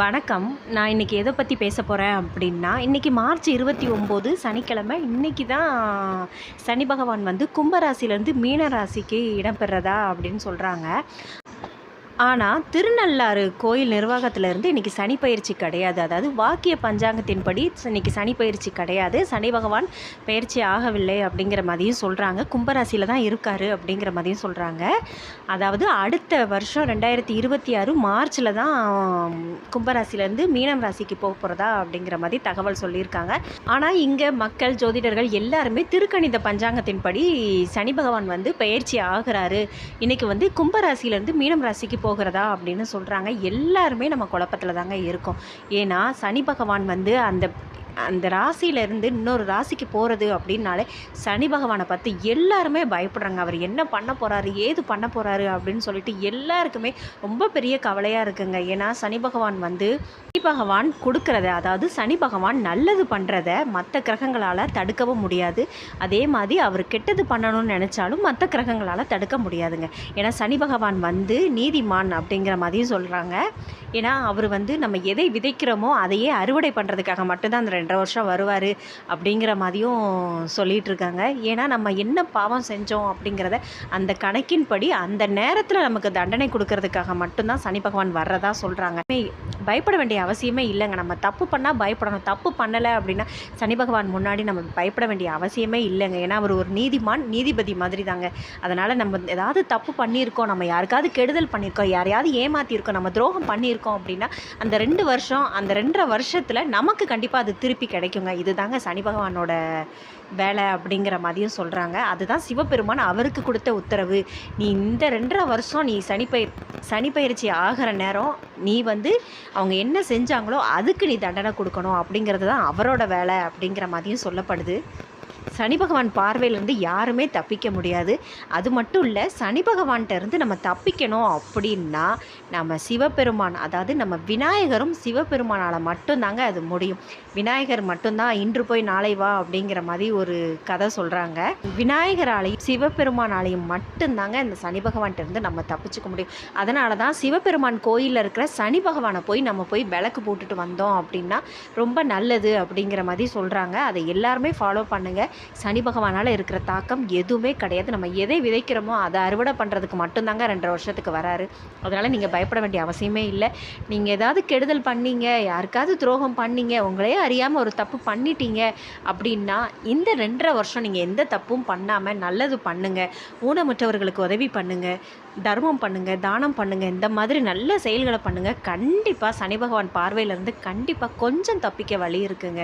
வணக்கம். நான் இன்றைக்கி எதை பற்றி பேச போகிறேன் அப்படின்னா இன்றைக்கி மார்ச் இருபத்தி ஒம்பது சனிக்கிழமை. இன்றைக்கி தான் சனி பகவான் வந்து கும்பராசிலேருந்து மீனராசிக்கு இடம்பெறதா அப்படின்னு சொல்கிறாங்க ஆனால் திருநள்ளாறு கோயில் நிர்வாகத்திலேருந்து இன்றைக்கி சனி பயிற்சி கிடையாது. அதாவது வாக்கிய பஞ்சாங்கத்தின்படி இன்றைக்கி சனி பயிற்சி கிடையாது. சனி பகவான் பயிற்சி ஆகவில்லை அப்படிங்கிற மாதிரியும் சொல்கிறாங்க கும்பராசியில் தான் இருக்கார் அப்படிங்கிற மாதிரியும் சொல்கிறாங்க அதாவது அடுத்த வருஷம் ரெண்டாயிரத்தி இருபத்தி ஆறு மார்ச்சில் தான் கும்பராசிலேருந்து மீனம் ராசிக்கு போக போகிறதா அப்படிங்கிற மாதிரி தகவல் சொல்லியிருக்காங்க. ஆனால் இங்கே மக்கள் ஜோதிடர்கள் எல்லாருமே திருக்கணித பஞ்சாங்கத்தின்படி சனி பகவான் வந்து பயிற்சி ஆகிறாரு. இன்றைக்கி வந்து கும்பராசிலேருந்து மீனம் ராசிக்கு போக போகிறதா அப்படின்னு சொல்கிறாங்க எல்லாருமே நம்ம குழப்பத்தில் தாங்க இருக்கும். ஏன்னா சனி பகவான் வந்து அந்த அந்த ராசியிலேருந்து இன்னொரு ராசிக்கு போகிறது அப்படின்னாலே சனி பகவானை பார்த்து எல்லாருமே பயப்படுறாங்க. அவர் என்ன பண்ண போகிறாரு ஏது பண்ண போகிறாரு அப்படின்னு சொல்லிட்டு எல்லாருக்குமே ரொம்ப பெரிய கவலையாக இருக்குங்க. ஏன்னா சனி பகவான் வந்து சனி பகவான் கொடுக்கறத அதாவது சனி பகவான் நல்லது பண்ணுறத மற்ற கிரகங்களால் தடுக்கவும் முடியாது. அதே மாதிரி அவர் கெட்டது பண்ணணும்னு நினச்சாலும் மற்ற கிரகங்களால் தடுக்க முடியாதுங்க. ஏன்னா சனி பகவான் வந்து நீதிமான் அப்படிங்கிற மாதிரியும் சொல்கிறாங்க ஏன்னா அவர் வந்து நம்ம எதை விதைக்கிறோமோ அதையே அறுவடை பண்ணுறதுக்காக மட்டும்தான் அந்த ரெண்டரை வருஷம் வருவார் அப்படிங்கிற மாதிரியும் சொல்லிகிட்டு இருக்காங்க ஏன்னா நம்ம என்ன பாவம் செஞ்சோம் அப்படிங்கிறத அந்த கணக்கின்படி அந்த நேரத்தில் நமக்கு தண்டனை கொடுக்கறதுக்காக மட்டும்தான் சனி பகவான் வர்றதா சொல்கிறாங்க பயப்பட வேண்டிய அவசியமே இல்லைங்க. நம்ம தப்பு பண்ணால் பயப்படணும். தப்பு பண்ணலை அப்படின்னா சனி பகவான் முன்னாடி நம்ம பயப்பட வேண்டிய அவசியமே இல்லைங்க. ஏன்னா அவர் ஒரு நீதிமான் நீதிபதி மாதிரி தாங்க அதனால் நம்ம ஏதாவது தப்பு பண்ணியிருக்கோம் நம்ம யாருக்காவது கெடுதல் பண்ணியிருக்கோம் யாரையாவது ஏமாற்றிருக்கோம் நம்ம துரோகம் பண்ணியிருக்கோம் அப்படின்னா அந்த ரெண்டு வருஷம் அந்த ரெண்டரை வருஷத்தில் நமக்கு கண்டிப்பாக அது திருப்பி கிடைக்குங்க. இதுதாங்க சனி பகவானோட வேலை அப்படிங்கிற மாதிரியும் சொல்கிறாங்க அதுதான் சிவபெருமான் அவருக்கு கொடுத்த உத்தரவு. நீ இந்த ரெண்டரை வருஷம் நீ சனிப்பயிர் சனிப்பயிற்சி ஆகிற நேரம் நீ வந்து அவங்க என்ன செஞ்சாங்களோ அதுக்கு நீ தண்டனை கொடுக்கணும் அப்படிங்கிறது தான் அவரோட வேலை அப்படிங்கிற மாதிரியும் சொல்லப்படுது. சனி பகவான் பார்வையிலேருந்து யாருமே தப்பிக்க முடியாது. அது மட்டும் இல்லை சனி பகவான்கிட்ட இருந்து நம்ம தப்பிக்கணும் அப்படின்னா நம்ம சிவபெருமான் அதாவது நம்ம விநாயகரும் சிவபெருமானால் மட்டும்தாங்க அது முடியும். விநாயகர் மட்டும்தான் இன்று போய் நாளை வா அப்படிங்கிற மாதிரி ஒரு கதை சொல்கிறாங்க விநாயகராலையும் சிவபெருமானாலையும் மட்டும்தாங்க இந்த சனி பகவான்கிட்ட இருந்து நம்ம தப்பிச்சுக்க முடியும். அதனால தான் சிவபெருமான் கோயிலில் இருக்கிற சனி பகவானை போய் நம்ம போய் விளக்கு போட்டுட்டு வந்தோம் அப்படின்னா ரொம்ப நல்லது அப்படிங்கிற மாதிரி சொல்கிறாங்க அதை எல்லாருமே ஃபாலோ பண்ணுங்கள் சனி பகவானால் இருக்கிற தாக்கம் எதுவுமே கிடையாது. நம்ம எதை விதைக்கிறோமோ அதை அறுவடை பண்ணுறதுக்கு மட்டும்தாங்க ரெண்டரை வருஷத்துக்கு வராரு. அதனால் நீங்கள் பயப்பட வேண்டிய அவசியமே இல்லை. நீங்கள் ஏதாவது கெடுதல் பண்ணீங்க யாருக்காவது துரோகம் பண்ணீங்க உங்களே அறியாமல் ஒரு தப்பு பண்ணிட்டீங்க அப்படின்னா இந்த ரெண்டரை வருஷம் நீங்கள் எந்த தப்பும் பண்ணாமல் நல்லது பண்ணுங்கள் ஊனமுற்றவர்களுக்கு உதவி பண்ணுங்கள் தர்மம் பண்ணுங்கள் தானம் பண்ணுங்கள் இந்த மாதிரி நல்ல செயல்களை பண்ணுங்கள் கண்டிப்பாக சனி பகவான் பார்வையிலேருந்து கண்டிப்பாக கொஞ்சம் தப்பிக்க வழி இருக்குங்க.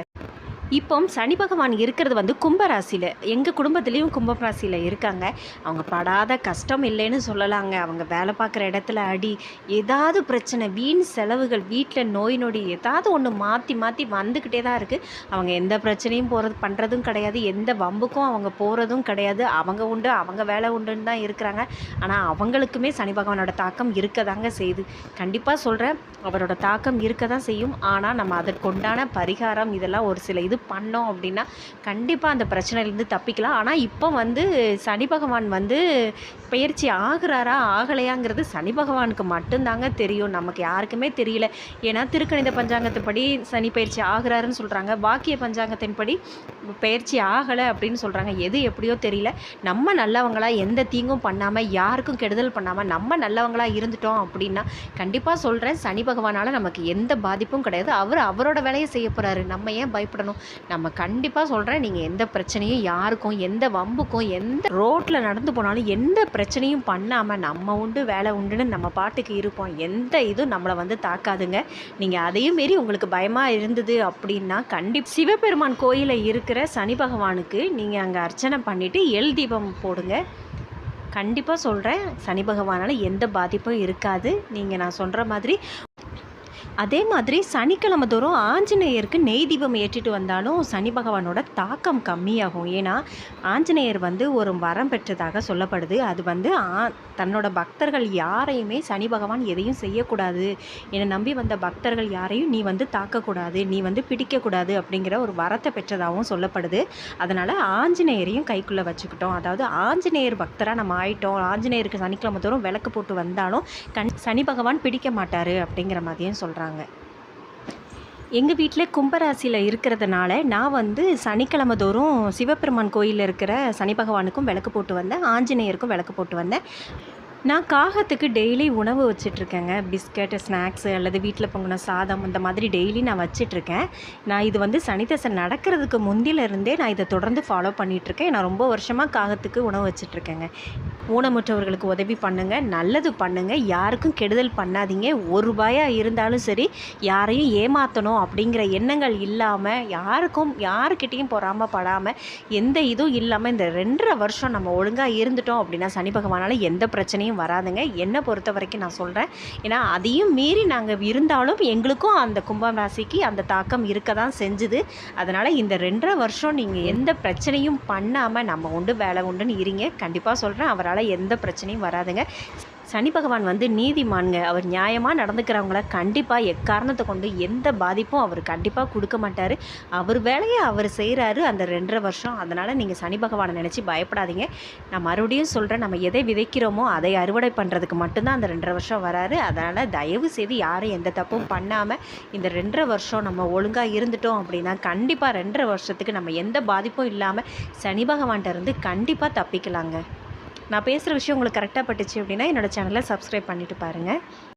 இப்போ சனி பகவான் இருக்கிறது வந்து கும்பராசியில் எங்கள் குடும்பத்துலேயும் கும்பராசியில் இருக்காங்க. அவங்க படாத கஷ்டம் இல்லைன்னு சொல்லலாங்க. அவங்க வேலை பார்க்குற இடத்துல அடி ஏதாவது பிரச்சனை வீண் செலவுகள் வீட்டில் நோய் நொடி ஏதாவது ஒன்று மாற்றி மாற்றி வந்துக்கிட்டே தான் இருக்குது அவங்க எந்த பிரச்சனையும் போகிறது பண்ணுறதும் கிடையாது. எந்த வம்புக்கும் அவங்க போகிறதும் கிடையாது. அவங்க உண்டு அவங்க வேலை உண்டுன்னு தான் இருக்கிறாங்க. ஆனால் அவங்களுக்குமே சனி பகவானோட தாக்கம் இருக்க தாங்க செய்யுது. கண்டிப்பாக சொல்கிறேன் அவரோட தாக்கம் இருக்க தான் செய்யும். ஆனால் நம்ம அதற்குண்டான பரிகாரம் இதெல்லாம் ஒரு சில இது பண்ணோம் அப்படின்னா கண்டிப்பாக அந்த பிரச்சனையிலேருந்து தப்பிக்கலாம். ஆனால் இப்போ வந்து சனி பகவான் வந்து பயிற்சி ஆகுறாரா ஆகலையாங்கிறது சனி பகவானுக்கு மட்டும்தாங்க தெரியும். நமக்கு யாருக்குமே தெரியல. ஏன்னா திருக்கணித பஞ்சாங்கத்துப்படி சனி பயிற்சி ஆகுறாருன்னு சொல்கிறாங்க வாக்கிய பஞ்சாங்கத்தின்படி பயிற்சி ஆகலை அப்படின்னு சொல்கிறாங்க எது எப்படியோ தெரியல. நம்ம நல்லவங்களா எந்த தீங்கும் பண்ணாமல் யாருக்கும் கெடுதல் பண்ணாமல் நம்ம நல்லவங்களா இருந்துட்டோம் அப்படின்னா கண்டிப்பாக சொல்கிறேன் சனி பகவானால் நமக்கு எந்த பாதிப்பும் கிடையாது. அவர் அவரோட வேலையை செய்ய போகிறாரு நம்ம ஏன் பயப்படணும்? நம்ம கண்டிப்பாக சொல்கிறேன் நீங்கள் எந்த பிரச்சனையும் யாருக்கும் எந்த வம்புக்கும் எந்த ரோட்டில் நடந்து போனாலும் எந்த பிரச்சனையும் பண்ணாமல் நம்ம உண்டு வேலை உண்டுன்னு நம்ம பாட்டுக்கு இருப்போம். எந்த இதுவும் நம்மளை வந்து தாக்காதுங்க. நீங்கள் அதையும் மீறி உங்களுக்கு பயமாக இருந்தது அப்படின்னா கண்டிப்பாக சிவபெருமான் கோயிலில் இருக்கிற சனி பகவானுக்கு நீங்கள் அங்கே அர்ச்சனை பண்ணிவிட்டு எல் தீபம் போடுங்க. கண்டிப்பாக சொல்கிறேன் சனி பகவானால் எந்த பாதிப்பும் இருக்காது. நீங்கள் நான் சொல்கிற மாதிரி அதே மாதிரி சனிக்கிழமை தோறும் ஆஞ்சநேயருக்கு நெய் தீபம் ஏற்றிட்டு வந்தாலும் சனி பகவானோட தாக்கம் கம்மியாகும். ஏன்னா ஆஞ்சநேயர் வந்து ஒரு வரம் பெற்றதாக சொல்லப்படுது. அது வந்து ஆ தன்னோட பக்தர்கள் யாரையுமே சனி பகவான் எதையும் செய்யக்கூடாது. என்னை நம்பி வந்த பக்தர்கள் யாரையும் நீ வந்து தாக்கக்கூடாது நீ வந்து பிடிக்கக்கூடாது அப்படிங்கிற ஒரு வரத்தை பெற்றதாகவும் சொல்லப்படுது. அதனால் ஆஞ்சநேயரையும் கைக்குள்ளே வச்சுக்கிட்டோம். அதாவது ஆஞ்சநேயர் பக்தராக நம்ம ஆயிட்டோம். ஆஞ்சநேயருக்கு சனிக்கிழமை தோறும் விளக்கு போட்டு வந்தாலும் கண் சனி பகவான் பிடிக்க மாட்டார் அப்படிங்கிற மாதிரியும் சொல்கிறாங்க எங்கள் வீட்டில் கும்பராசியில் இருக்கிறதுனால நான் வந்து சனிக்கிழமை தோறும் சிவபெருமான் கோயிலில் இருக்கிற சனி பகவானுக்கும் விளக்கு போட்டு வந்தேன் ஆஞ்சநேயருக்கும் விளக்கு போட்டு வந்தேன். நான் காகத்துக்கு டெய்லி உணவு வச்சிட்ருக்கேங்க. பிஸ்கட்டு ஸ்நாக்ஸு அல்லது வீட்டில் பொங்கின சாதம் இந்த மாதிரி டெய்லி நான் வச்சிட்ருக்கேன். நான் இது வந்து சனிதசை நடக்கிறதுக்கு முந்திலிருந்தே நான் இதை தொடர்ந்து ஃபாலோ பண்ணிகிட்ருக்கேன் நான் ரொம்ப வருஷமாக காகத்துக்கு உணவு வச்சிட்ருக்கேங்க. ஊனமுற்றவர்களுக்கு உதவி பண்ணுங்கள் நல்லது பண்ணுங்கள் யாருக்கும் கெடுதல் பண்ணாதீங்க. ஒரு ரூபாயாக இருந்தாலும் சரி யாரையும் ஏமாற்றணும் அப்படிங்கிற எண்ணங்கள் இல்லாமல் யாருக்கும் யாருக்கிட்டேயும் பொறாமல் படாமல் எந்த இதுவும் இல்லாமல் இந்த ரெண்டரை வருஷம் நம்ம ஒழுங்காக இருந்துட்டோம் அப்படின்னா சனி பகவானால் எந்த பிரச்சனையும் பிரச்சனையும் வராதுங்க. என்னை பொறுத்த வரைக்கும் நான் சொல்கிறேன் ஏன்னா அதையும் மீறி நாங்கள் இருந்தாலும் எங்களுக்கும் அந்த கும்பம் ராசிக்கு அந்த தாக்கம் இருக்க தான் செஞ்சுது. அதனால் இந்த ரெண்டரை வருஷம் நீங்கள் எந்த பிரச்சனையும் பண்ணாமல் நம்ம உண்டு வேலை உண்டுன்னு இருங்க. கண்டிப்பாக சொல்கிறேன் அவரால் எந்த பிரச்சனையும் வராதுங்க. சனி பகவான் வந்து நீதிமான்ங்க. அவர் நியாயமாக நடந்துக்கிறவங்கள கண்டிப்பாக எக்காரணத்தை கொண்டு எந்த பாதிப்பும் அவர் கண்டிப்பாக கொடுக்க மாட்டார். அவர் வேலையை அவர் செய்கிறாரு அந்த ரெண்டரை வருஷம். அதனால் நீங்கள் சனி பகவானை நினச்சி பயப்படாதீங்க. நான் மறுபடியும் சொல்கிறேன் நம்ம எதை விதைக்கிறோமோ அதை அறுவடை பண்ணுறதுக்கு மட்டும்தான் அந்த ரெண்டரை வருஷம் வராரு. அதனால் தயவு செய்து யாரும் எந்த தப்பும் பண்ணாமல் இந்த ரெண்டரை வருஷம் நம்ம ஒழுங்காக இருந்துட்டோம் அப்படின்னா கண்டிப்பாக ரெண்டரை வருஷத்துக்கு நம்ம எந்த பாதிப்பும் இல்லாமல் சனி பகவான்கிட்ட இருந்து கண்டிப்பாக தப்பிக்கலாங்க. நான் பேசுகிற விஷயம் உங்களுக்கு கரெக்டாக பட்டுச்சு அப்படின்னா என்னோடய சேனலை சப்ஸ்கிரைப் பண்ணிவிட்டு பாருங்கள்